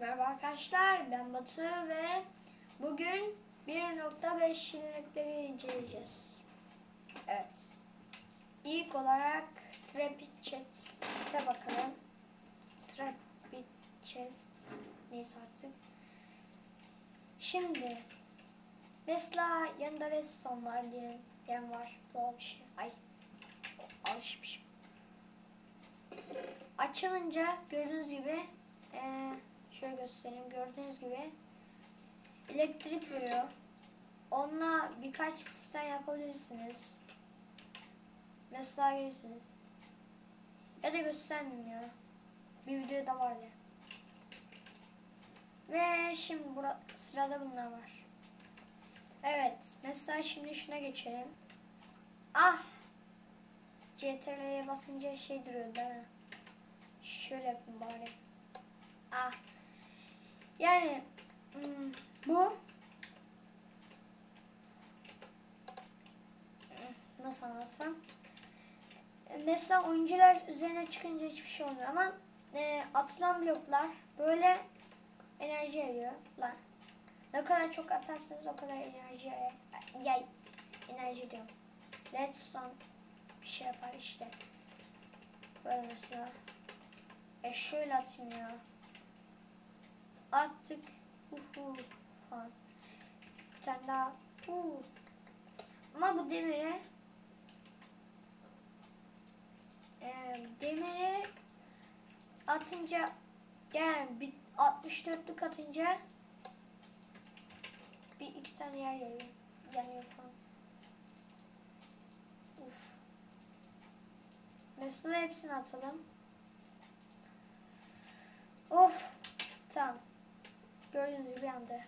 Merhaba arkadaşlar, ben Batu ve bugün 1.5 şirinlikleri inceleyeceğiz. Evet. İlk olarak Trapit Chest'e bakalım. Trapit Chest neyse artık. Şimdi mesela yanında redstone var diye diyen var. Doğal bir şey. Ay alışmışım. Açılınca gördüğünüz gibi eee şöyle göstereyim. Gördüğünüz gibi elektrik veriyor. Onunla birkaç sistem yapabilirsiniz. Mesela gelirsiniz. Ya da göstermeyeyim ya. Bir videoda var ya. Ve şimdi burada sırada bunlar var. Evet. Mesela şimdi şuna geçelim. Ah! CTRL'ye basınca şey duruyor değil mi? Şöyle yapayım bari. Ah. Yani hmm, bu Hmm, nasıl anlatsam mesela oyuncular üzerine çıkınca hiçbir şey olmuyor ama e, atılan bloklar böyle enerji yayıyor lan. Ne kadar çok atarsanız o kadar enerji yay, yay enerji diyorum. Redstone bir şey yapar işte. Böyle mesela. E şöyle atayım ya. Attık. Uhu falan. Bir tane daha. Uhu. Ama bu demire e, demiri atınca yani bir 64'lük atınca bir iki tane yer yanıyor, yanıyor falan. Uf. Mesela hepsini atalım. Oh. Tamam. Gördüğünüz gibi yandı.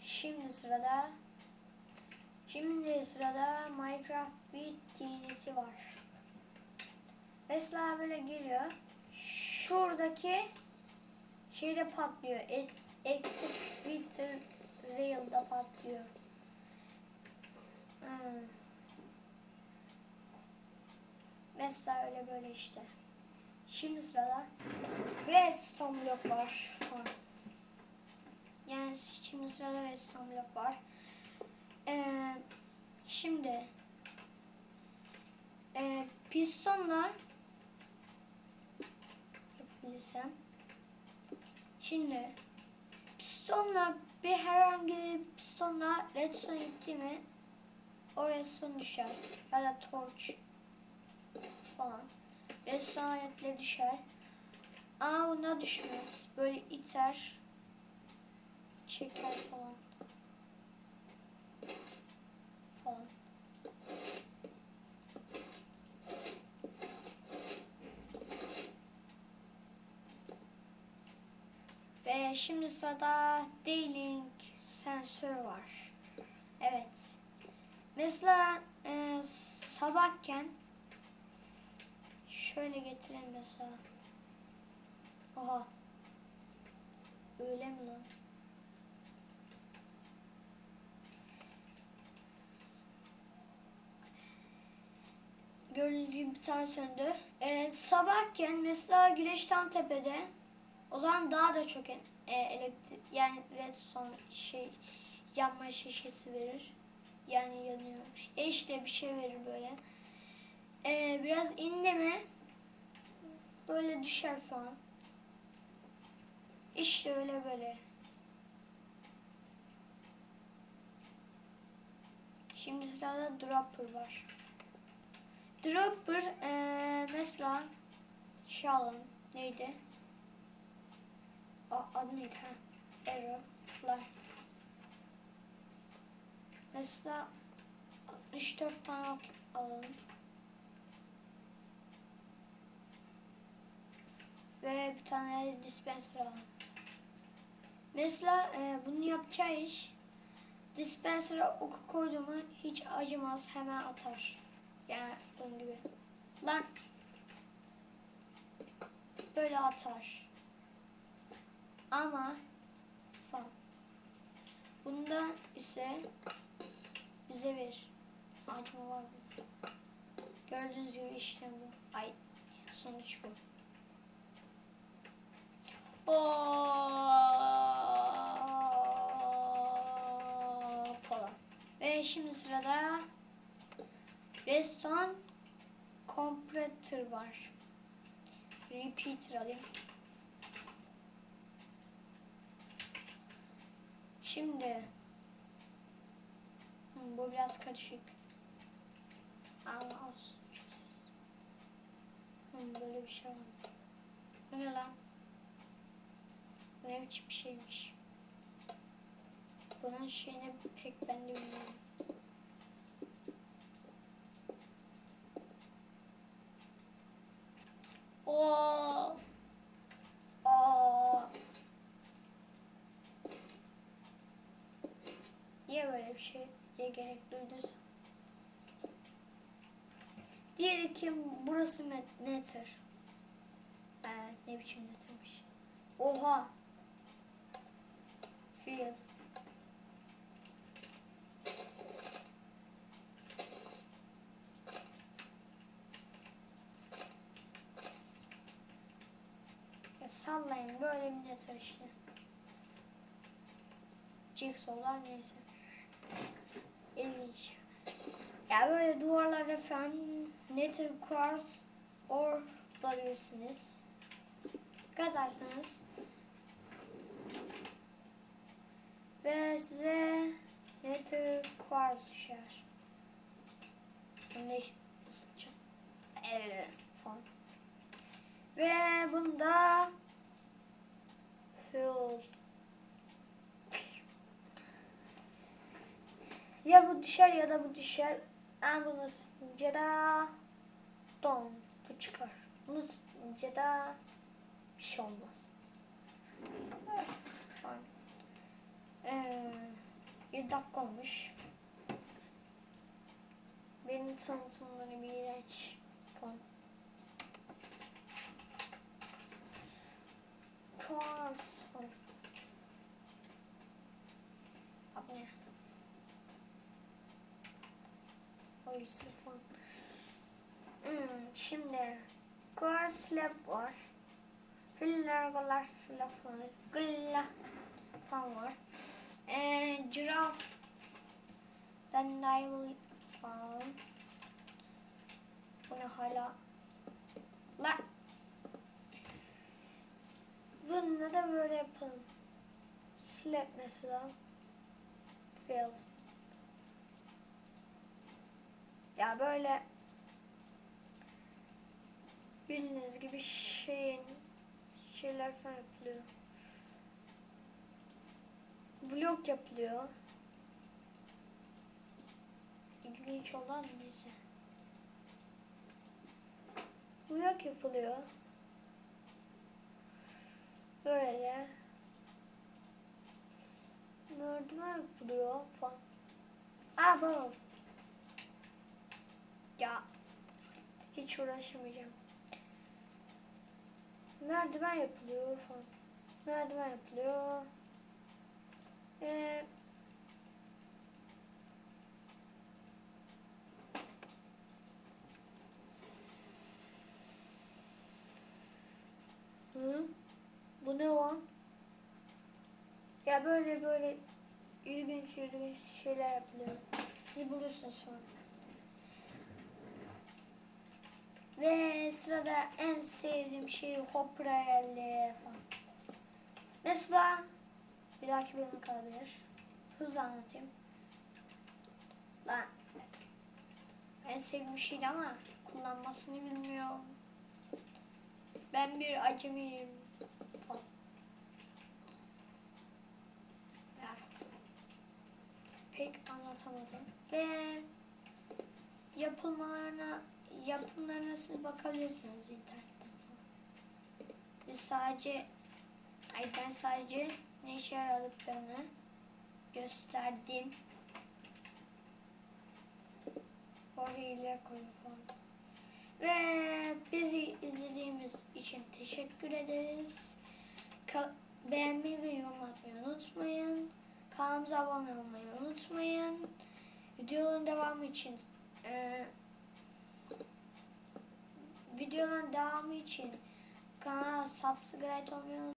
Şimdi sırada Şimdi sırada Minecraft bir TNT var. Mesela böyle geliyor. Şuradaki şeyde patlıyor. Active Bitter Rail'da patlıyor. Hmm. Mesela öyle böyle işte. Şimdi sırada redstone blok var falan. Yani şimdi sırada redstone blok var. Ee, şimdi e, pistonla yapabilirsem şimdi pistonla bir herhangi bir pistonla redstone gitti mi o redstone düşer ya da torch falan redstone aletleri düşer Aa buna düşmez. Böyle iter. Çeker falan. Ve şimdi sırada D-Link sensör var. Evet. Mesela e, sabahken şöyle getirelim mesela. Oha. Öyle mi lan? Gördüğünüz gibi bir tane söndü. Ee, sabahken mesela güneş tam tepede. O zaman daha da çok e, elektrik yani redstone şey yanma şişesi verir. Yani yanıyor. E işte bir şey verir böyle. Ee, biraz indi mi böyle düşer falan. İşte öyle böyle. Şimdi sırada dropper var. Dropper ee, mesela alalım. Neydi? A, adı neydi? Ha. Arrow'lar. Mesela 64 tane alalım. Ve bir tane dispenser alalım. Mesela e, bunu yapacağı iş dispenser'a oku koyduğumu hiç acımaz hemen atar. Ya bunun gibi. Lan. Böyle atar. Ama fan. Bunda ise bize bir acıma var mı? Gördüğünüz gibi işte bu. Ay sonuç bu. Oo, falan. Ve şimdi sırada Redstone Comparator var. Repeater alayım. Şimdi Hı, bu biraz karışık. Ama olsun. çözeriz. Hı, böyle bir şey var. Bu ne lan? Ne biçim şeymiş. Bunun şeyini pek ben de bilmiyorum. Oo. Oo. Niye böyle bir şeye gerek duyduysa? Diğeri ki burası Nether. Ee, ne biçim Nether'mış. Oha. Feel. Sallayın böyle bir Nether işte. Jigsaw'lar neyse. İlginç. Ya böyle duvarlarda falan Nether Quartz or bulabilirsiniz. Kazarsanız ve size Nether Quartz düşer. Bunu işte falan. Ve bunda Fuel. Ya bu düşer ya da bu düşer. En bunu ısıtınca da don. Bu çıkar. Bunu ısıtınca da bir şey olmaz. Ee, 7 dakika olmuş. Benim tanıtımları bir iğrenç. Falan. Quartz falan. Bak ne? Oysa falan. Hmm, şimdi Quartz slab var. Filler, galar, slab falan. Gılla falan var. Ee, giraf. Dandelion falan. Bu ne hala? La. Bununla da böyle yapalım. Slap mesela. Ya böyle bildiğiniz gibi şeyin şeyler falan yapılıyor. Blok yapılıyor. İlginç olan neyse. Blok yapılıyor. Böyle. Merdiven yapılıyor falan. Aa bu. Ya. Hiç uğraşamayacağım. Merdiven yapılıyor falan. Merdiven yapılıyor. Ee, Hı? Bu ne lan? Ya böyle böyle ilginç ilginç şeyler yapılıyor. Siz bulursunuz sonra. Ve sırada en sevdiğim şey Hoprelli falan. Mesela bir dahaki bölüme kalabilir. Hızlı anlatayım. Lan en sevdiğim şeydi ama kullanmasını bilmiyorum. Ben bir acemiyim. Pek anlatamadım. Ve yapılmalarına yapımlarına siz bakabilirsiniz internetten. Biz sadece ay ben sadece ne işe yaradıklarını gösterdim. Oraya koyun falan. Ve bizi izlediğimiz için teşekkür ederiz. Ka- beğenmeyi ve yorum atmayı unutmayın. Kanalımıza abone olmayı unutmayın. Videoların devamı için e, videoların devamı için kanala subscribe olmayı